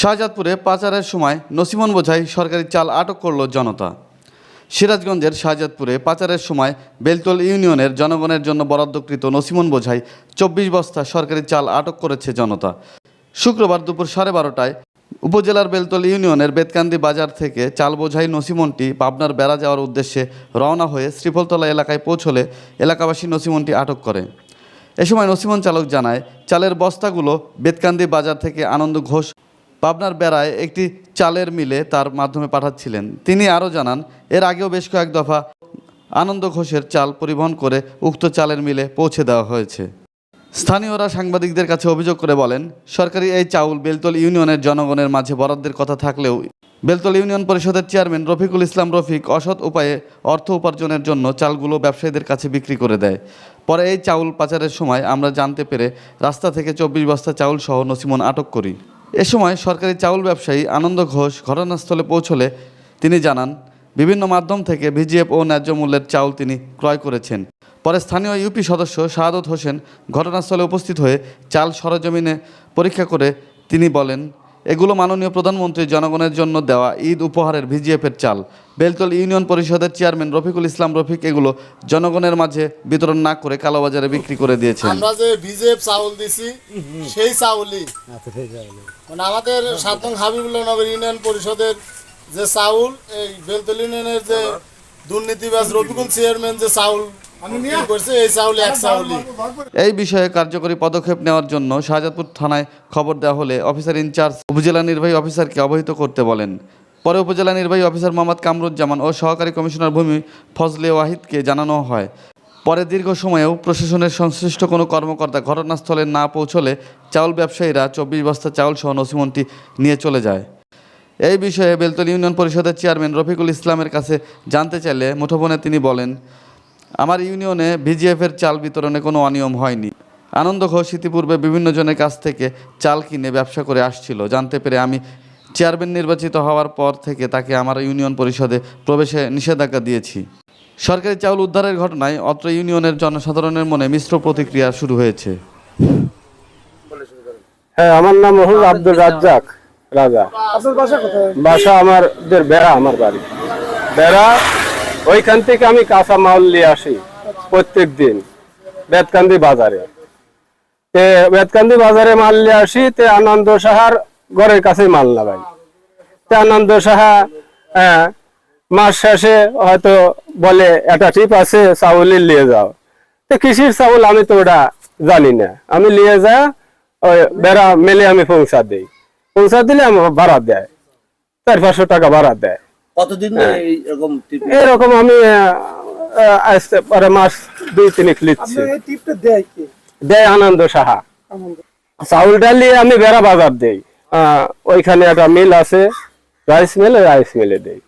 শাহজাদপুরে পাচারের সময় নসিমন বোঝাই সরকারি চাল আটক করল জনতা। সিরাজগঞ্জের শাহজাদপুরে পাচারের সময় বেলতল ইউনিয়নের জনগণের জন্য বরাদ্দকৃত নসিমন বোঝাই চব্বিশ বস্তা সরকারি চাল আটক করেছে জনতা। শুক্রবার দুপুর সাড়ে বারোটায় উপজেলার বেলতল ইউনিয়নের বেতকান্দি বাজার থেকে চাল বোঝাই নসিমনটি পাবনার বেড়া যাওয়ার উদ্দেশ্যে রওনা হয়ে শ্রীফলতলা এলাকায় পৌঁছলে এলাকাবাসী নসিমনটি আটক করে। এ সময় নসিমন চালক জানায়, চালের বস্তাগুলো বেতকান্দি বাজার থেকে আনন্দ ঘোষ পাবনার বেড়ায় একটি চালের মিলে তার মাধ্যমে পাঠাচ্ছিলেন। তিনি আরও জানান, এর আগেও বেশ কয়েক দফা আনন্দ ঘোষের চাল পরিবহন করে উক্ত চালের মিলে পৌঁছে দেওয়া হয়েছে। স্থানীয়রা সাংবাদিকদের কাছে অভিযোগ করে বলেন, সরকারি এই চাউল বেলতল ইউনিয়নের জনগণের মাঝে বরাদ্দের কথা থাকলেও বেলতল ইউনিয়ন পরিষদের চেয়ারম্যান রফিকুল ইসলাম রফিক অসৎ উপায়ে অর্থ উপার্জনের জন্য চালগুলো ব্যবসায়ীদের কাছে বিক্রি করে দেয়। পরে এই চাউল পাচারের সময় আমরা জানতে পেরে রাস্তা থেকে চব্বিশ বস্তা চাউল সহ নসিমন আটক করি। এ সময় সরকারি চাউল ব্যবসায়ী আনন্দ ঘোষ ঘটনাস্থলে পৌঁছলে তিনি জানান, বিভিন্ন মাধ্যম থেকে ভিজিএফ ও ন্যায্য মূল্যের চাউল তিনি ক্রয় করেছেন। পরে স্থানীয় ইউপি সদস্য শাহাদত হোসেন ঘটনাস্থলে উপস্থিত হয়ে চাল সরজমিনে পরীক্ষা করে তিনি বলেন এগুলো মাননীয় প্রধানমন্ত্রী জনগণের জন্য দেওয়া ঈদ উপহারের ভিজিএফের চাল। বেলতল ইউনিয়ন পরিষদের চেয়ারম্যান রফিকুল ইসলাম রফিক এগুলো জনগণের মাঝে বিতরণ না করে কালোবাজারে বিক্রি করে দিয়েছেন। আমরা যে বিজেপ চাউল দিছি, সেই চাউলই। মানে আমাদের সাতং হাবিবুল্লাহ নগর ইউনিয়ন পরিষদের যে চাউল, এই বেলতল ইউনিয়নের যে দুর্নীতিবাজ রফিকুল চেয়ারম্যান যে চাউল এই বিষয়ে কার্যকরী পদক্ষেপ নেওয়ার জন্য শাহজাদপুর থানায় খবর দেওয়া হলে অফিসার ইনচার্জ উপজেলা নির্বাহী অফিসারকে অবহিত করতে বলেন। পরে উপজেলা নির্বাহী অফিসার মোহাম্মদ কামরুজ্জামান ও সহকারী কমিশনার ভূমি ফজলে ওয়াহিদকে জানানো হয়। পরে দীর্ঘ সময়েও প্রশাসনের সংশ্লিষ্ট কোনো কর্মকর্তা ঘটনাস্থলে না পৌঁছলে চাউল ব্যবসায়ীরা চব্বিশ বস্তা চাউল সহ নসিমনটি নিয়ে চলে যায়। এই বিষয়ে বেলতল ইউনিয়ন পরিষদের চেয়ারম্যান রফিকুল ইসলামের কাছে জানতে চাইলে মুঠোফোনে তিনি বলেন আমার ইউনিয়নে ভিজিএফের চাল বিতরণে কোনো অনিয়ম হয়নি। আনন্দ ঘোষ ইতিপূর্বে বিভিন্ন জনের কাছ থেকে চাল কিনে ব্যবসা করে আসছিল। জানতে পেরে আমি চেয়ারম্যান নির্বাচিত হওয়ার পর থেকে তাকে আমার ইউনিয়ন পরিষদে প্রবেশে নিষেধাজ্ঞা দিয়েছি। সরকারি চাউল উদ্ধারের ঘটনায় অত্র ইউনিয়নের জনসাধারণের মনে মিশ্র প্রতিক্রিয়া শুরু হয়েছে। হ্যাঁ আমার নাম হল আব্দুল রাজ্জাক রাজা। বাসা আমাদের বেড়া আমার বাড়ি। বেড়া ওইখান থেকে আমি কাঁচা মাল নিয়ে আসি প্রত্যেক দিন বেতকান্দি বাজারে। তে বেতকান্দি বাজারে মাল নিয়ে আসি, তে আনন্দ সাহার ঘরের কাছে মাল লাগাই। তে আনন্দ সাহা মাস শেষে হয়তো বলে, একটা টিপ আছে চাউল নিয়ে যাও। তো কৃষির চাউল আমি তো ওটা জানি না। আমি নিয়ে যা, ওই বেড়া মেলে আমি পৌঁছা দিই। পৌঁছা দিলে আমার ভাড়া দেয়। চার পাঁচশো টাকা ভাড়া দেয়। কতদিন এরকম এরকম আমি আসতে পরে মাস দুই তিনেক লিখছি। দেয় আনন্দ সাহা। চাউল ডাল নিয়ে আমি বেড়া বাজার দেই। আহ, ওইখানে একটা মিল আছে রাইস মিল রাইস মিলে দেই।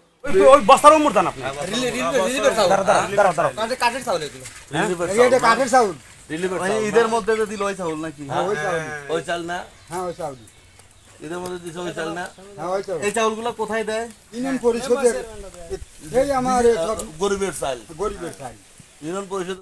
ঈদের মধ্যে দিল ওই চাউল নাকি? ওই চাল না? হ্যাঁ ওই চাউল। এদের মধ্যে দিছে ওই চাল না হ্যাঁ চাউল এই চাউলগুলো কোথায় দেয় ইউনিয়ন পরিষদের এই আমার গরিবের চাল গরিবের চাল ইউনিয়ন পরিষদ